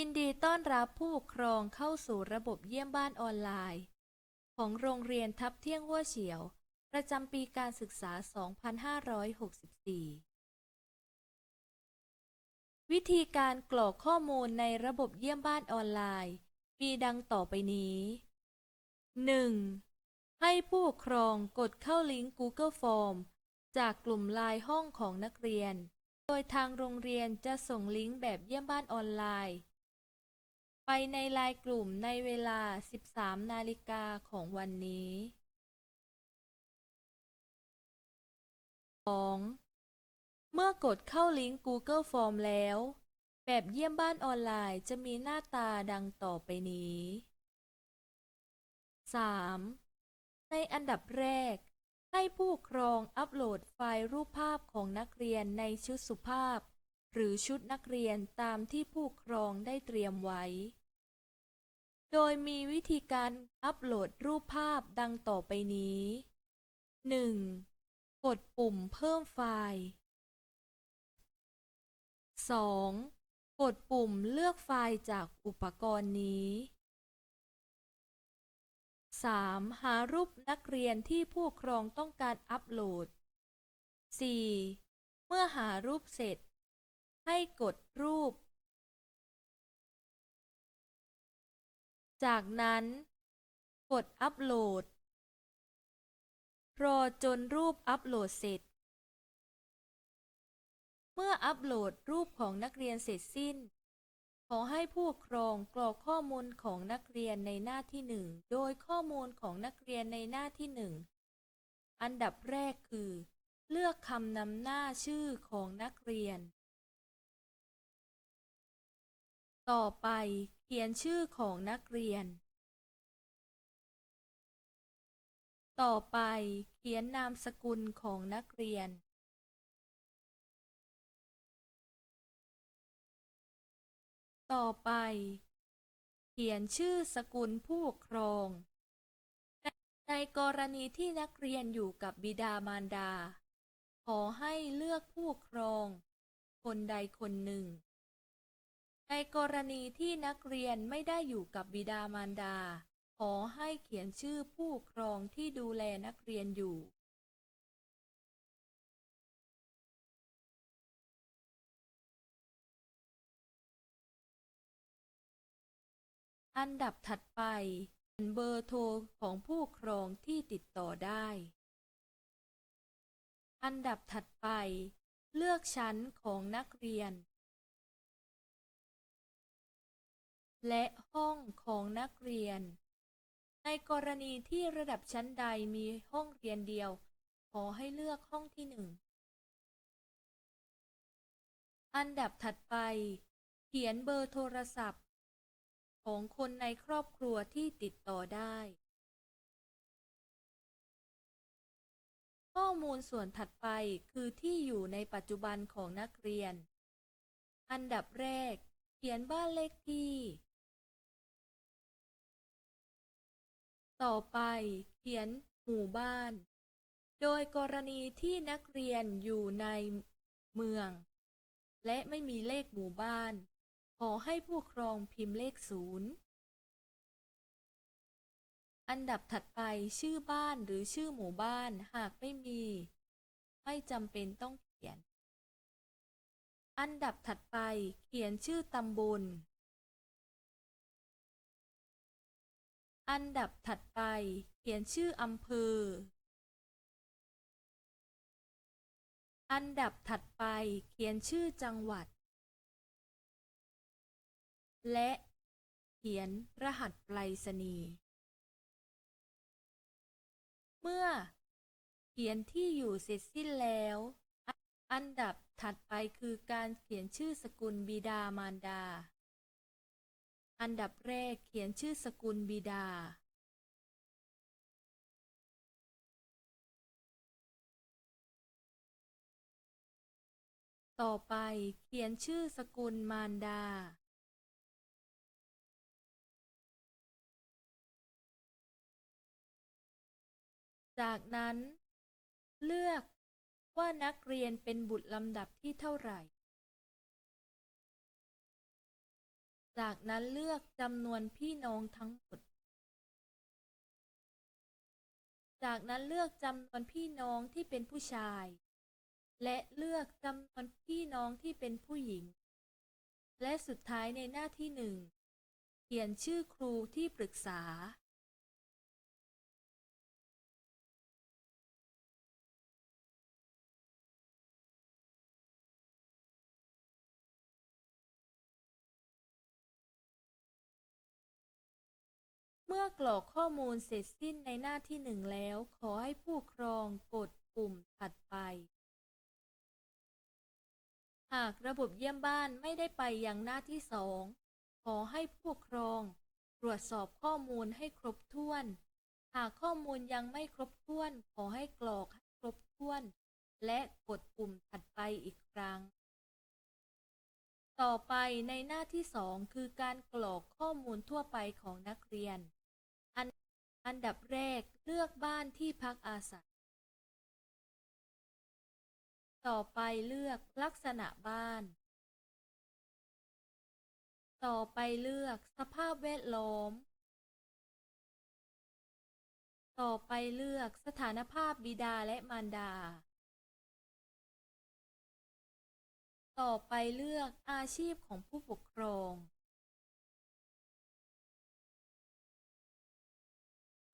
ยินดีต้อนรับผู้ปกครองเข้าสู่ระบบเยี่ยมบ้านออนไลน์ ของโรงเรียนทับเที่ยงหัวเฉียว ประจำปีการศึกษา 2564 วิธีการกรอกข้อมูลในระบบเยี่ยมบ้านออนไลน์ มีดังต่อไปนี้ 1. ให้ผู้ปกครองกดเข้าลิงก์ Google Form จากกลุ่มไลน์ห้องของนักเรียน โดยทางโรงเรียนจะส่งลิงก์แบบเยี่ยมบ้านออนไลน์ ไปในไลน์กลุ่มในเวลา 13 นาฬิกาของวันนี้ 2. เมื่อกดเข้าลิงก์ Google Form แล้ว แบบเยี่ยมบ้านออนไลน์จะมีหน้าตาดังต่อไปนี้ 3. ในอันดับแรก ให้ผู้ปกครองอัปโหลดไฟล์รูปภาพของนักเรียนในชุดสุภาพ หรือชุดนักเรียนตามที่ผู้ครองได้เตรียมไว้ โดยมีวิธีการอัปโหลดรูปภาพดังต่อไปนี้ 1. กดปุ่มเพิ่มไฟล์ 2. กดปุ่มเลือกไฟล์จากอุปกรณ์นี้ 3. หารูปนักเรียนที่ผู้ครองต้องการอัปโหลด 4. เมื่อหารูปเสร็จ ให้กดรูป จากนั้น กดอัปโหลด รอจนรูปอัปโหลดเสร็จ เมื่ออัปโหลดรูปของนักเรียนเสร็จสิ้น ขอให้ผู้ปกครองกรอกข้อมูลของนักเรียนในหน้าที่หนึ่ง โดยข้อมูลของนักเรียนในหน้าที่หนึ่ง อันดับแรกคือ เลือกคำนำหน้าชื่อของนักเรียน ต่อไปเขียนชื่อของนักเรียน ต่อไปเขียนนามสกุลของนักเรียน ต่อไป เขียนชื่อสกุลผู้ปกครอง ในกรณีที่นักเรียนอยู่กับบิดามารดา ขอให้เลือกผู้ปกครอง คนใดคนหนึ่ง ในกรณีที่นักเรียนไม่ได้อยู่กับบิดามารดา ขอให้เขียนชื่อผู้ครองที่ดูแลนักเรียนอยู่ อันดับถัดไปเบอร์โทรของผู้ครองที่ติดต่อได้ อันดับถัดไป เลือกชั้นของนักเรียน และห้องของนักเรียน ในกรณีที่ระดับชั้นใดมีห้องเรียนเดียว ขอให้เลือกห้องที่หนึ่ง อันดับถัดไป เขียนเบอร์โทรศัพท์ ของคนในครอบครัวที่ติดต่อได้ ข้อมูลส่วนถัดไปคือที่อยู่ในปัจจุบันของนักเรียน อันดับแรก เขียนบ้านเลขที่ ต่อไปเขียนหมู่บ้าน โดยกรณีที่นักเรียนอยู่ในเมือง และไม่มีเลขหมู่บ้าน ขอให้ผู้ครองพิมพ์เลขศูนย์อันดับถัดไปชื่อบ้านหรือชื่อหมู่บ้านหากไม่มี ไม่จำเป็นต้องเขียน อันดับถัดไปเขียนชื่อตำบล อันดับถัดไป เขียนชื่ออำเภอ อันดับถัดไปเขียนชื่อจังหวัด และเขียนรหัสไปรษณีย์ เมื่อเขียนที่อยู่เสร็จสิ้นแล้ว อันดับถัดไปคือการเขียนชื่อสกุลบิดามารดา อันดับแรกเขียนชื่อสกุลบิดา ต่อไปเขียนชื่อสกุลมารดา จากนั้น เลือกว่านักเรียนเป็นบุตรลำดับที่เท่าไหร่ จากนั้นเลือกจำนวนพี่น้องทั้งหมด จากนั้นเลือกจำนวนพี่น้องที่เป็นผู้ชาย และเลือกจำนวนพี่น้องที่เป็นผู้หญิง และสุดท้ายในหน้าที่หนึ่งเขียนชื่อครูที่ปรึกษา เมื่อกรอกข้อมูลเสร็จสิ้นในหน้าที่หนึ่งแล้ว ขอให้ผู้ครองกดปุ่มถัดไป หากระบบเยี่ยมบ้านไม่ได้ไปยังหน้าที่สอง ขอให้ผู้ครอง ตรวจสอบข้อมูลให้ครบถ้วน หากข้อมูลยังไม่ครบถ้วน ขอให้กรอกให้ครบถ้วน และกดปุ่มถัดไปอีกครั้ง ต่อไปในหน้าที่สองคือการกรอกข้อมูลทั่วไปของนักเรียนอัน อันดับแรกเลือกบ้านที่พักอาศัย ต่อไปเลือกลักษณะบ้าน ต่อไปเลือกสภาพแวดล้อม ต่อไปเลือกสถานภาพบิดาและมารดา ต่อไปเลือกอาชีพของผู้ปกครอง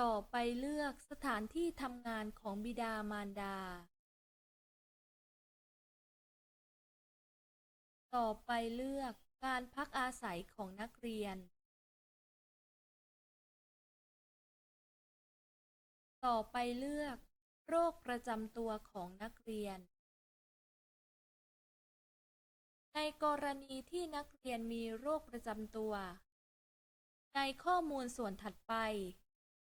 ต่อไปเลือกสถานที่ทำงานของบิดามารดา ต่อไปเลือกการพักอาศัยของนักเรียน ต่อไปเลือกโรคประจำตัวของนักเรียน ในกรณีที่นักเรียนมีโรคประจำตัว ในข้อมูลส่วนถัดไป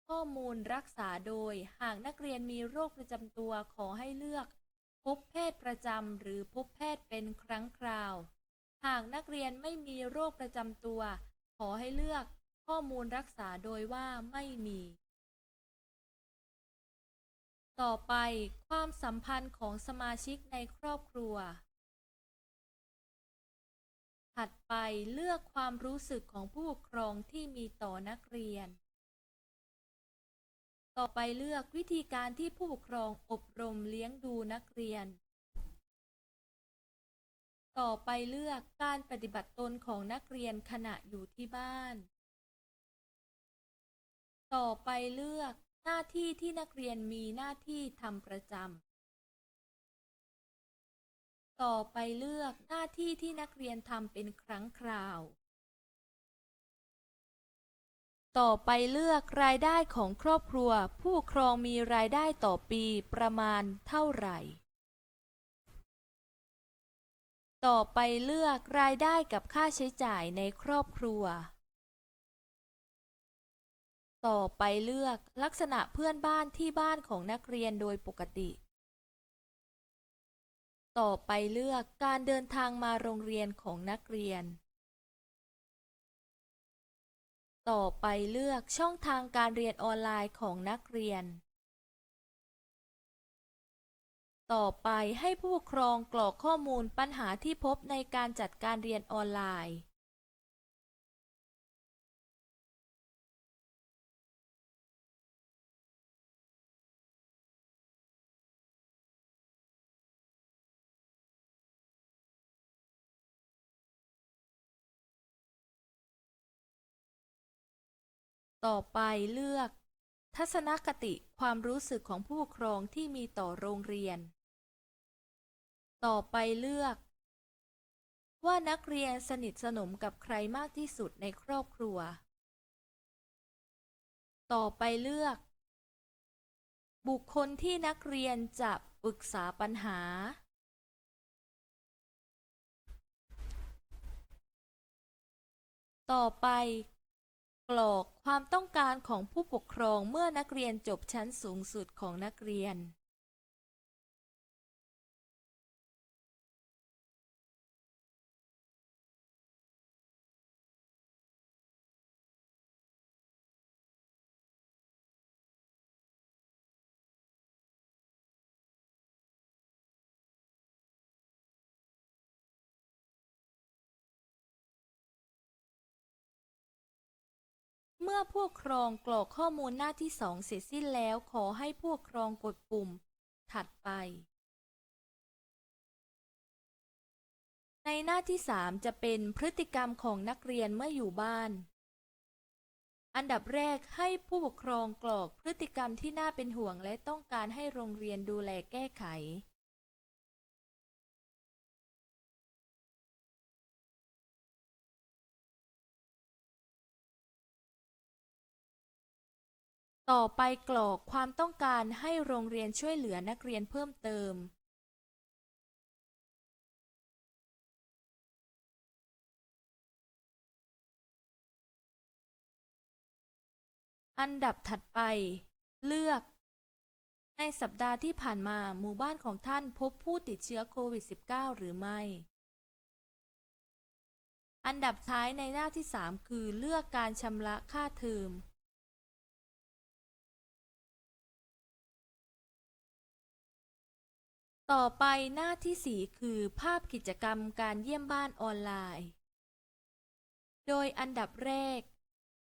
ข้อมูลรักษาโดย หากนักเรียนมีโรคประจำตัวขอให้เลือก พบแพทย์ประจำหรือพบแพทย์เป็นครั้งคราว หากนักเรียนไม่มีโรคประจำตัว ขอให้เลือก ข้อมูลรักษาโดยว่าไม่มี ต่อไป ความสัมพันธ์ของสมาชิกในครอบครัว ถัดไปเลือกความรู้สึกของผู้ปกครองที่มีต่อนักเรียน ต่อไปเลือกวิธีการที่ผู้ปกครองอบรมเลี้ยงดูนักเรียน ต่อไปเลือกการปฏิบัติตนของนักเรียนขณะอยู่ที่บ้าน ต่อไปเลือกหน้าที่ที่นักเรียนมีหน้าที่ทำประจำ ต่อไปเลือกหน้าที่ที่นักเรียนทำเป็นครั้งคราว ต่อไปเลือกรายได้ของครอบครัว ผู้ครองมีรายได้ต่อปีประมาณเท่าไหร่ ต่อไปเลือกรายได้กับค่าใช้จ่ายในครอบครัว ต่อไปเลือกลักษณะเพื่อนบ้านที่บ้านของนักเรียนโดยปกติ ต่อไปเลือกการเดินทางมาโรงเรียนของนักเรียน ต่อไปเลือกช่องทางการเรียนออนไลน์ของนักเรียน ต่อไปให้ผู้ปกครองกรอกข้อมูลปัญหาที่พบในการจัดการเรียนออนไลน์ ต่อไปเลือก ทัศนคติความรู้สึกของผู้ปกครองที่มีต่อโรงเรียน ต่อไปเลือก ว่านักเรียนสนิทสนมกับใครมากที่สุดในครอบครัว ต่อไปเลือก บุคคลที่นักเรียนจะปรึกษาปัญหาต่อไป กรอกความต้องการของผู้ปกครองเมื่อนักเรียนจบชั้นสูงสุดของนักเรียน เมื่อผู้ครองกรอกข้อมูลหน้าที่สองเสร็จสิ้นแล้วขอให้ผู้ครองกดปุ่ม ถัดไป ในหน้าที่3จะเป็นพฤติกรรมของนักเรียนเมื่ออยู่บ้าน อันดับแรกให้ผู้ปกครองกรอกพฤติกรรมที่น่าเป็นห่วงและต้องการให้โรงเรียนดูแลแก้ไข ต่อไปกรอกความต้องการให้โรงเรียนช่วยเหลือนักเรียนเพิ่มเติม อันดับถัดไป เลือก ในสัปดาห์ที่ผ่านมาหมู่บ้านของท่านพบผู้ติดเชื้อโควิด -19 หรือไม่ อันดับท้ายในหน้าที่ 3 คือเลือกการชำระค่าเทอม ต่อไปหน้าที่ 4 คือภาพกิจกรรมการเยี่ยมบ้านออนไลน์ โดยอันดับแรก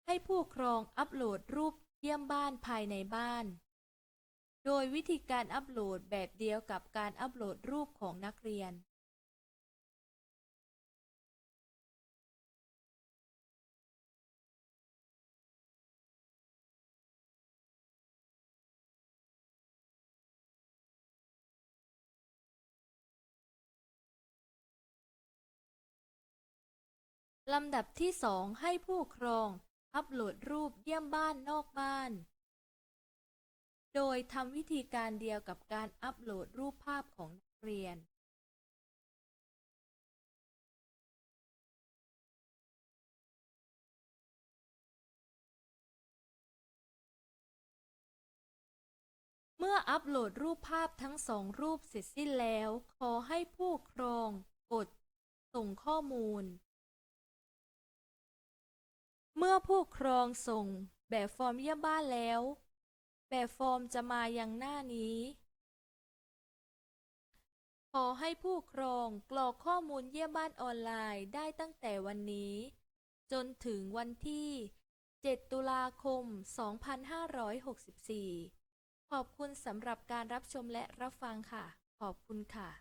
ให้ผู้ครองอัปโหลดรูปเยี่ยมบ้านภายในบ้าน โดยวิธีการอัปโหลดแบบเดียวกับการอัปโหลดรูปของนักเรียน ลำดับที่2ให้ผู้ครองอัปโหลดรูปเยี่ยมบ้านนอกบ้าน โดยทำวิธีการเดียวกับการอัปโหลดรูปภาพของนักเรียน เมื่ออัปโหลดรูปภาพทั้งสองรูปเสร็จสิ้นแล้ว ขอให้ผู้ครองกดส่งข้อมูล เมื่อผู้ครองส่งแบบฟอร์มเยี่ยมบ้านแล้ว แบบฟอร์มจะมายังหน้านี้ ขอให้ผู้ครองกรอกข้อมูลเยี่ยมบ้านออนไลน์ได้ตั้งแต่วันนี้ จนถึงวันที่ 7 ตุลาคม 2564 ขอบคุณสำหรับการรับชมและรับฟังค่ะ ขอบคุณค่ะ